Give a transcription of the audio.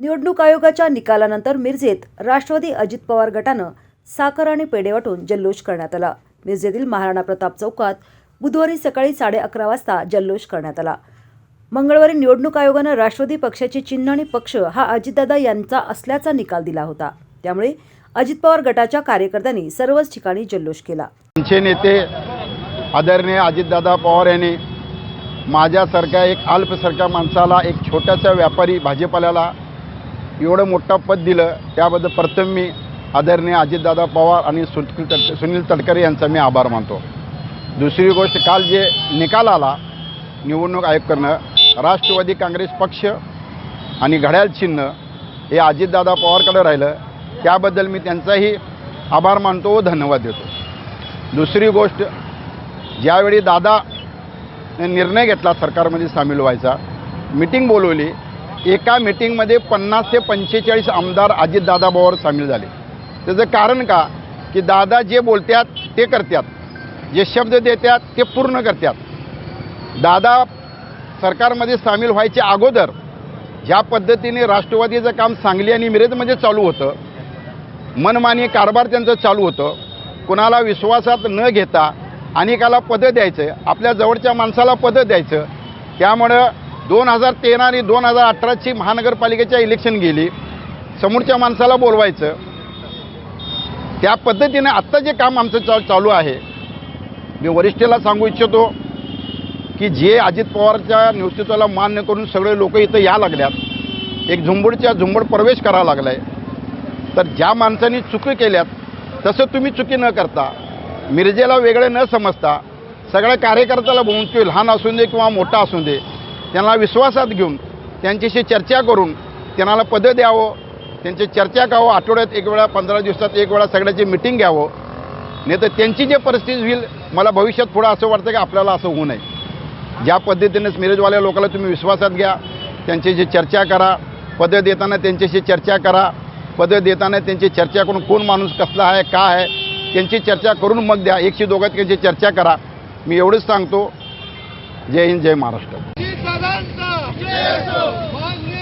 निवडणूक आयोगाच्या निकालानंतर मिरजेत राष्ट्रवादी अजित पवार गटानं साखर आणि पेढे वाटून जल्लोष करण्यात आला. मिरजेतील महाराणा प्रताप चौकात बुधवारी सकाळी साडे अकरा वाजता जल्लोष करण्यात आला. मंगळवारी निवडणूक आयोगानं राष्ट्रवादी पक्षाचे चिन्ह आणि पक्ष हा अजितदादा यांचा असल्याचा निकाल दिला होता. त्यामुळे अजित पवार गटाच्या कार्यकर्त्यांनी सर्वच ठिकाणी जल्लोष केला. आमचे नेते आदरणीय अजितदादा पवार यांनी माझ्यासारख्या एक अल्पसारख्या माणसाला एक छोट्याशा व्यापारी भाजीपाल्याला एवढं मोठं पद दिलं त्याबद्दल प्रथम मी आदरणीय अजितदादा पवार आणि सुनील तट सुनील तटकरे यांचा मी आभार मानतो. दुसरी गोष्ट काल जे निकाल आला निवडणूक आयोगाकडनं राष्ट्रवादी काँग्रेस पक्ष आणि घड्याळ चिन्ह हे अजितदादा पवारकडे राहिलं त्याबद्दल मी त्यांचाही आभार मानतो व धन्यवाद देतो. दुसरी गोष्ट ज्यावेळी दादा निर्णय घेतला सरकारमध्ये सामील व्हायचा मिटिंग बोलवली एका मिटिंगमध्ये पन्नास ते पंचेचाळीस आमदार अजितदादा पवार सामील झाले. त्याचं कारण का? की दादा जे बोलतात ते करतात जे शब्द देतात ते पूर्ण करतात दादा सरकारमध्ये सामील व्हायच्या अगोदर ज्या पद्धतीने राष्ट्रवादीचं काम सांगली आणि मिरजमध्ये चालू होतं मनमानी कारभार त्यांचं चालू होतं कुणाला विश्वासात न घेता अनेकाला पदं द्यायचं आपल्या जवळच्या माणसाला पदं द्यायचं त्यामुळं दोन हजार तेरा आणि दोन हजार अठराची महानगरपालिकेच्या इलेक्शन गेली. समोरच्या माणसाला बोलवायचं. त्या पद्धतीने आत्ता जे काम आमचं चा चालू आहे मी वरिष्ठेला सांगू इच्छितो की जे अजित पवारच्या नेतृत्वाला मान्य करून सगळे लोक इथं या लागल्यात. एक झुंबडच्या झुंबड प्रवेश करावा लागला आहे तर ज्या माणसांनी चुकी केल्यात तसं तुम्ही चुकी न करता मिरजेला वेगळे न समजता सगळ्या कार्यकर्त्याला बोलून लहान असू दे किंवा मोठा असू दे त्यांना विश्वासात घेऊन त्यांच्याशी चर्चा करून त्यांना पदं द्यावं त्यांची चर्चा करावं आठवड्यात एक वेळा पंधरा दिवसात एक वेळा सगळ्याची मिटिंग घ्यावं. नाही तर त्यांची जे परिस्थिती होईल मला भविष्यात पुढं असं वाटतं की आपल्याला असं होऊ नये. ज्या पद्धतीनेच मिरजवाल्या लोकांना तुम्ही विश्वासात घ्या त्यांच्याशी चर्चा करा पदं देताना त्यांच्याशी चर्चा करा पदं देताना त्यांची चर्चा करून कोण माणूस कसला आहे का आहे त्यांची चर्चा करून मग द्या. एकशे दोघात त्यांची चर्चा करा. मी एवढंच सांगतो. जय हिंद जय महाराष्ट्र. Avanza! ¡Yeso!